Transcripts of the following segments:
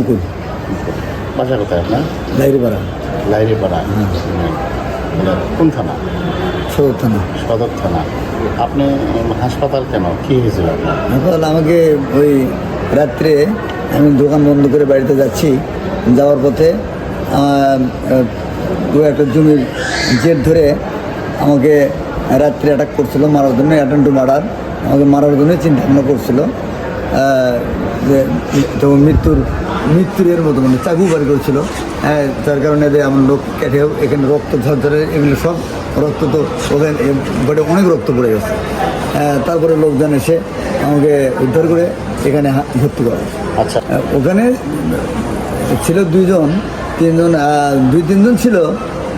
মুকুল। বাসা কোথায় আপনার? লাইরিপাড়া। লাইরিপাড়া। মানে কোন থানা? সদর থানা। সদর থানা। আপনি হাসপাতাল কেন? কি হয়েছিল আপনার? এখন আমাকে ওই রাত্রে আমি দোকান বন্ধ করে বাড়িতে যাচ্ছি। যাওয়ার পথে দু একটা জমির জের ধরে আমাকে রাত্রে অ্যাটাক করছিল মারার জন্য অ্যাটেন্ড টু মার্ডার আমাকে মারার জন্য চিন্তা ভাবনা করছিল যে মৃত্যুর মৃত্যুর এর মতো মানে চাকু বাড়ি করছিল। হ্যাঁ তার কারণে যে আমার লোক কেটে এখানে রক্ত ঝরঝরে এগুলো সব রক্ত তো ওখানে বটে অনেক রক্ত পড়ে গেছে। আহ, তারপরে লোকজন এসে আমাকে উদ্ধার করে এখানে ভর্তি করে। আচ্ছা। ওখানে ছিল দুইজন তিনজন দুই তিনজন ছিল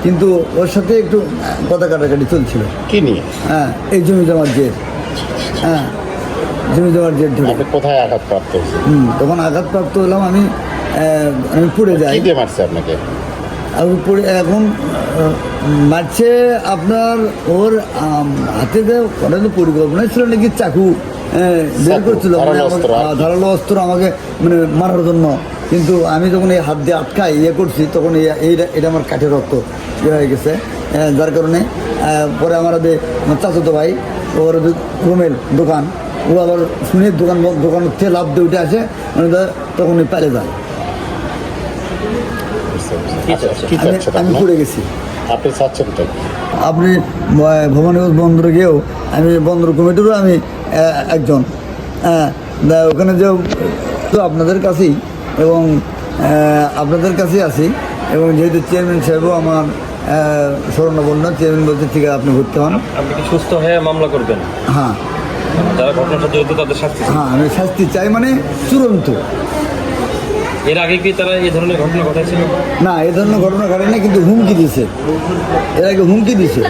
কিন্তু ওর সাথে একটু কথা কাটাকাটি চলছিল। কি নিয়ে? হ্যাঁ এই জমি জমার জের। হ্যাঁ জমি জমার জের ধরে। কোথায় আঘাতপ্রাপ্ত হুম, তখন আঘাতপ্রাপ্ত হলাম আমি আমি পড়ে যাই। দিয়ে মারছে আপনাকে? আমি পড়ে এখন মারছে আপনার ওর হাতে ওটা তো পরিকল্পনা ছিল নাকি চাকু বের করছিল মানে ধারালো অস্ত্র। আর আমাকে মানে মারার জন্য। কিন্তু আমি যখন এই হাত দিয়ে আটকাই ইয়ে করছি তখন এই- এইটা এটা আমার কাঠের রক্ত ইয়ে হয়ে গেছে। যার কারণে পরে আমার চাচাতো ভাই ওর রুমের দোকান ও আবার শুনে দোকান দোকান থেকে লাভ দিয়ে উঠে আসে মানে তখন ওই পালে যায়। পেরেছি। আচ্ছা, কি আমি পড়ে গেছি। আপনি চাচ্ছেন আপনি ভবানীগঞ্জ বন্দরে গিয়েও আমি বন্দর কমিটিরও আমি একজন। হ্যাঁ ওখানে যে তো আপনাদের কাছেই এবং আপনাদের কাছেই আছি। এবং যেহেতু চেয়ারম্যান সাহেবও আমার স্মরণাপন্ন চেয়ারম্যান বলতে ঠিক আছে আপনি ঘুরতে হন। আপনি কি সুস্থ হয়ে মামলা করবেন? হ্যাঁ। যারা ঘটনাটা জড়িত তাদের শাস্তি হ্যাঁ আমি শাস্তি চাই মানে চূড়ান্ত। এর আগে কি তারা এই ধরনের ঘটনা ঘটাইছিল? না এ ধরনের ঘটনা ঘটেনি কিন্তু হুমকি দিছে এর আগে হুমকি দিছে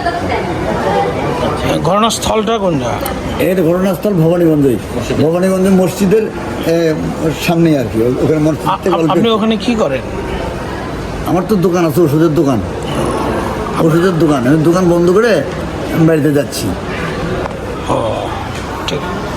ঘটনাস্থলটা কোনটা? এর ঘটনাস্থল ভবানীগঞ্জই ভবানীগঞ্জ মসজিদের সামনে আর কি ওখানে আপনি ওখানে কি করেন? আমার তো দোকান আছে ওষুধের দোকান। ওষুধের দোকান আমি দোকান বন্ধ করে বাড়িতে যাচ্ছি। ও ঠিক